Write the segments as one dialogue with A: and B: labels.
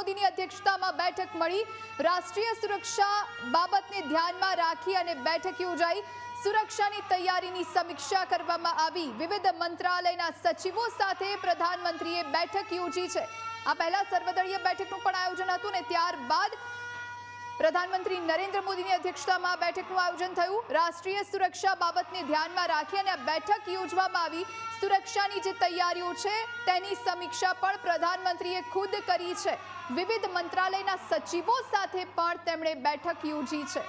A: મોદીની અધ્યક્ષતામાં બેઠક મળી. રાષ્ટ્રીય સુરક્ષા બાબતને ધ્યાનમાં રાખી અને બેઠક યોજાઈ. સુરક્ષાની તૈયારીની સમીક્ષા કરવામાં આવી. વિવિધ મંત્રાલયના સચિવો સાથે પ્રધાનમંત્રીએ બેઠક યોજી છે. આ પહેલા સર્વદળીય બેઠકનું પણ આયોજન હતું ને ત્યારબાદ પ્રધાનમંત્રી નરેન્દ્ર મોદીની અધ્યક્ષતામાં બેઠકનું આયોજન થયું. રાષ્ટ્રીય સુરક્ષા બાબતને ધ્યાનમાં રાખી અને બેઠક યોજવામાં આવી. સુરક્ષાની જે તૈયારીઓ છે, તેની સમીક્ષા પણ પ્રધાનમંત્રીએ ખુદ કરી છે. વિવિધ મંત્રાલયના સચિવો સાથે પણ તેમણે બેઠક યોજી છે.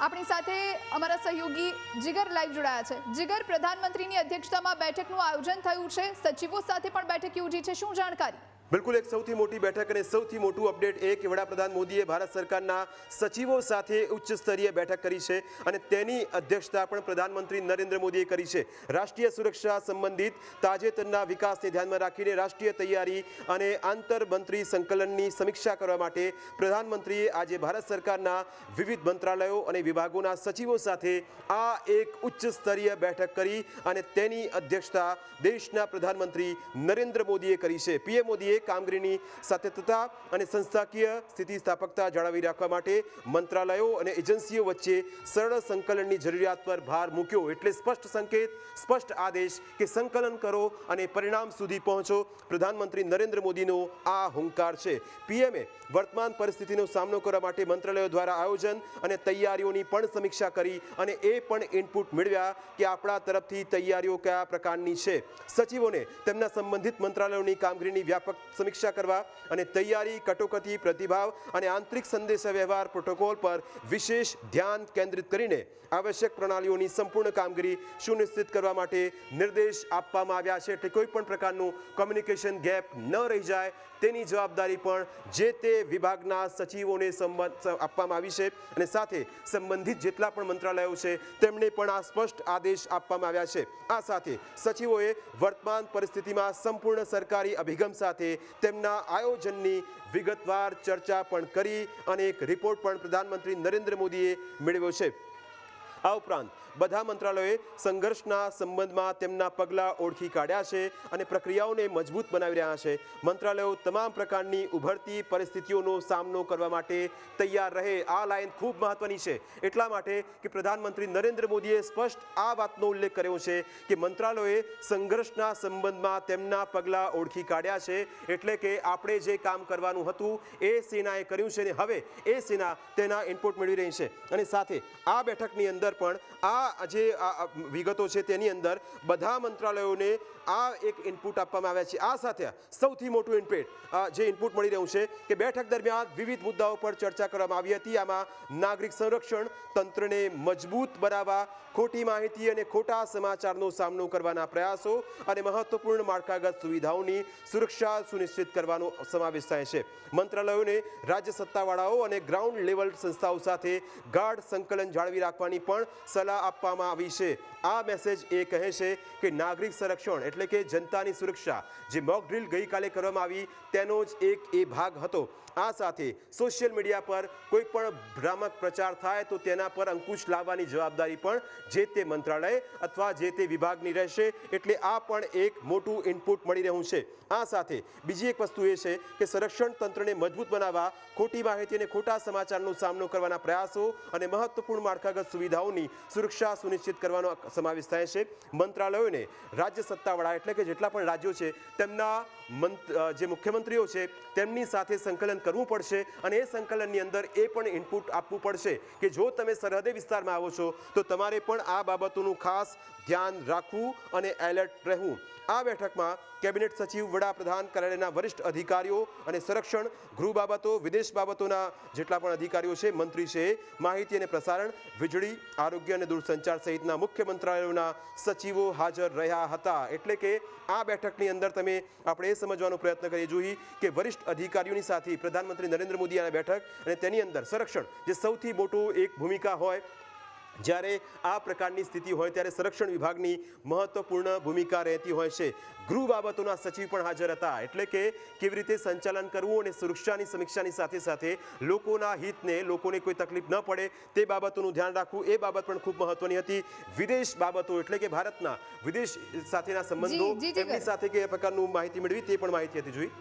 A: આપણી સાથે અમારા સહયોગી જીગર લાઈવ જોડાયા છે. જીગર, પ્રધાનમંત્રીની અધ્યક્ષતામાં બેઠકનું આયોજન થયું છે. સચિવો સાથે પણ બેઠક યોજી છે. શું જાણકારી?
B: બિલકુલ એક સૌથી મોટી બેઠક અને સૌથી મોટું અપડેટ એ કે વડાપ્રધાન મોદીએ ભારત સરકારના સચિવો સાથે ઉચ્ચ સ્તરીય બેઠક કરી છે અને તેની અધ્યક્ષતા પણ પ્રધાનમંત્રી નરેન્દ્ર મોદીએ કરી છે. રાષ્ટ્રીય સુરક્ષા સંબંધિત તાજેતરના વિકાસને ધ્યાનમાં રાખીને રાષ્ટ્રીય તૈયારી અને આંતરમંત્રી સંકલનની સમીક્ષા કરવા માટે પ્રધાનમંત્રીએ આજે ભારત સરકારના વિવિધ મંત્રાલયો અને વિભાગોના સચિવો સાથે આ એક ઉચ્ચ સ્તરીય બેઠક કરી અને તેની અધ્યક્ષતા દેશના પ્રધાનમંત્રી નરેન્દ્ર મોદીએ કરી છે. પીએમ મોદીએ કામગીરીની સાતત્યતા અને સંસ્થાકીય સ્થિતિસ્થાપકતા જાળવી રાખવા માટે મંત્રાલયો અને એજન્સીઓ વચ્ચે સરળ સંકલનની જરૂરિયાત પર ભાર મૂક્યો એટલે સ્પષ્ટ સંકેત, સ્પષ્ટ આદેશ કે સંકલન કરો અને પરિણામ સુધી પહોંચો. પ્રધાનમંત્રી નરેન્દ્ર મોદીનો આ હુંકાર છે. પીએમએ વર્તમાન પરિસ્થિતિનો સામનો કરવા માટે મંત્રાલયો દ્વારા આયોજન અને તૈયારીઓની પણ સમીક્ષા કરી અને એ પણ ઇનપુટ મેળવ્યા કે આપણા તરફથી તૈયારીઓ કયા પ્રકારની છે. સચિવોને તેમના સંબંધિત મંત્રાલયોની કામગીરીની વ્યાપક સમીક્ષા કરવા અને તૈયારી, કટોકટી, પ્રતિભાવ અને આંતરિક સંદેશાવ્યવહાર પ્રોટોકોલ પર વિશેષ ધ્યાન કેન્દ્રિત કરીને આવશ્યક પ્રણાલીઓની સંપૂર્ણ કામગીરી સુનિશ્ચિત કરવા માટે નિર્દેશ આપવામાં આવ્યા છે. એટલે કોઈ પણ પ્રકારનું કોમ્યુનિકેશન ગેપ ન રહી જાય, તેની જવાબદારી પણ જે તે વિભાગના સચિવોને સંબંધ આપવામાં આવી છે અને સાથે સંબંધિત જેટલા પણ મંત્રાલયો છે તેમને પણ આ સ્પષ્ટ આદેશ આપવામાં આવ્યા છે. આ સાથે સચિવોએ વર્તમાન પરિસ્થિતિમાં સંપૂર્ણ સરકારી અભિગમ સાથે તેમના આયોજનની વિગતવાર ચર્ચા પણ કરી અને એક રિપોર્ટ પણ પ્રધાનમંત્રી નરેન્દ્ર મોદીએ મેળવ્યો છે. આ ઉપરાંત બધા મંત્રાલયોએ સંઘર્ષના સંબંધમાં તેમના પગલાં ઓળખી કાઢ્યા છે અને પ્રક્રિયાઓને મજબૂત બનાવી રહ્યા છે. મંત્રાલયો તમામ પ્રકારની ઉભરતી પરિસ્થિતિઓનો સામનો કરવા માટે તૈયાર રહે. આ લાઇન ખૂબ મહત્વની છે. એટલા માટે કે પ્રધાનમંત્રી નરેન્દ્ર મોદીએ સ્પષ્ટ આ વાતનો ઉલ્લેખ કર્યો છે કે મંત્રાલયોએ સંઘર્ષના સંબંધમાં તેમના પગલાં ઓળખી કાઢ્યા છે. એટલે કે આપણે જે કામ કરવાનું હતું એ સેનાએ કર્યું છે અને હવે એ સેના તેના ઇનપુટ મેળવી રહી છે. અને સાથે આ બેઠકની અંદર પણ આ જે વિગતો છે તેની અંદર બધા મંત્રાલયોને આ એક ઇનપુટ આપવામાં આવ્યા છે. આ સાથે સૌથી મોટું ઇનપુટ જે ઇનપુટ મળી રહ્યું છે કે બેઠક દરમિયાન વિવિધ મુદ્દાઓ પર ચર્ચા કરવામાં આવી હતી. આમાં નાગરિક સંરક્ષણ તંત્રને મજબૂત બનાવવા, ખોટી માહિતી અને ખોટા સમાચારનો સામનો કરવાના પ્રયાસો અને મહત્વપૂર્ણ માળખાગત સુવિધાઓની સુરક્ષા સુનિશ્ચિત કરવાનો સમાવેશ થાય છે. મંત્રાલયોને રાજ્ય સત્તાવાળાઓ અને ગ્રાઉન્ડ લેવલ સંસ્થાઓ સાથે ગાઢ સંકલન જાળવી રાખવાની પણ સલાહ આપવામાં આવી છે. આ મેસેજ એ કહે છે કે નાગરિક સંરક્ષણ એટલે કે જનતાની સુરક્ષા, જે મોક ડ્રીલ ગઈકાલે કરવામાં આવી, તેનો જ એક એ ભાગ હતો. આ સાથે સોશિયલ મીડિયા પર કોઈ પણ ભ્રામક પ્રચાર થાય તો તેના પર અંકુશ લાવવાની જવાબદારી પણ જે તે મંત્રાલય અથવા જે તે વિભાગની રહેશે એટલે આ પણ એક મોટું ઇનપુટ મળી રહ્યું છે. આ સાથે બીજી એક વસ્તુ એ છે કે સંરક્ષણ તંત્રને મજબૂત બનાવવા, ખોટી માહિતી અને ખોટા સમાચારનો સામનો કરવાના પ્રયાસો અને મહત્વપૂર્ણ માળખાગત સુવિધાઓની સુરક્ષા સુનિશ્ચિત કરવાનો સમાવેશ થાય છે. મંત્રાલયોને રાજ્ય સત્તાવાળા એટલે કે જેટલા પણ રાજ્યો છે, તેમના જે મુખ્યમંત્રીઓ છે, તેમની સાથે સંકલન કરવું પડશે અને એ સંકલનની અંદર એ પણ ઇનપુટ આપવું પડશે કે જો તમે સરહદે વિસ્તારમાં આવો છો, તો તમારે પણ આ બાબતોનું ખાસ ધ્યાન રાખવું અને એલર્ટ રહેવું. આ બેઠકમાં કેબિનેટ સચિવ, વડાપ્રધાન, કાર્યાલયના વરિષ્ઠ અધિકારીઓ અને સંરક્ષણ, ગૃહ બાબતો, વિદેશ બાબતોના જેટલા પણ અધિકારીઓ છે, મંત્રી છે, માહિતી અને પ્રસારણ, વીજળી આરોગ્ય અને દૂરસંચાર સહિતના મુખ્ય મંત્રાલયોના સચિવો હાજર રહ્યા હતા. એટલે કે આ બેઠકની અંદર તમે આપણે એ સમજવાનો પ્રયત્ન કરીએ જોઈએ કે વરિષ્ઠ અધિકારીઓની સાથે પ્રધાનમંત્રી નરેન્દ્ર મોદી આ બેઠક અને તેની અંદર સંરક્ષણ જે સૌથી મોટું એક ભૂમિકા હોય જ્યારે આ પ્રકારની સ્થિતિ હોય ત્યારે સંરક્ષણ વિભાગની મહત્વપૂર્ણ ભૂમિકા રહેતી હોય છે. ગૃહ બાબતોના સચિવ પણ હાજર હતા. એટલે કે કેવી રીતે સંચાલન કરવું અને સુરક્ષાની સમીક્ષાની સાથે સાથે લોકોના હિતને લોકોને કોઈ તકલીફ ન પડે તે બાબતોનું ધ્યાન રાખવું એ બાબત પણ ખૂબ મહત્વની હતી. વિદેશ બાબતો એટલે કે ભારતના વિદેશ સાથેના સંબંધો તેમની સાથે કયા પ્રકારનું માહિતી મેળવી તે પણ માહિતી હતી. જોઈ.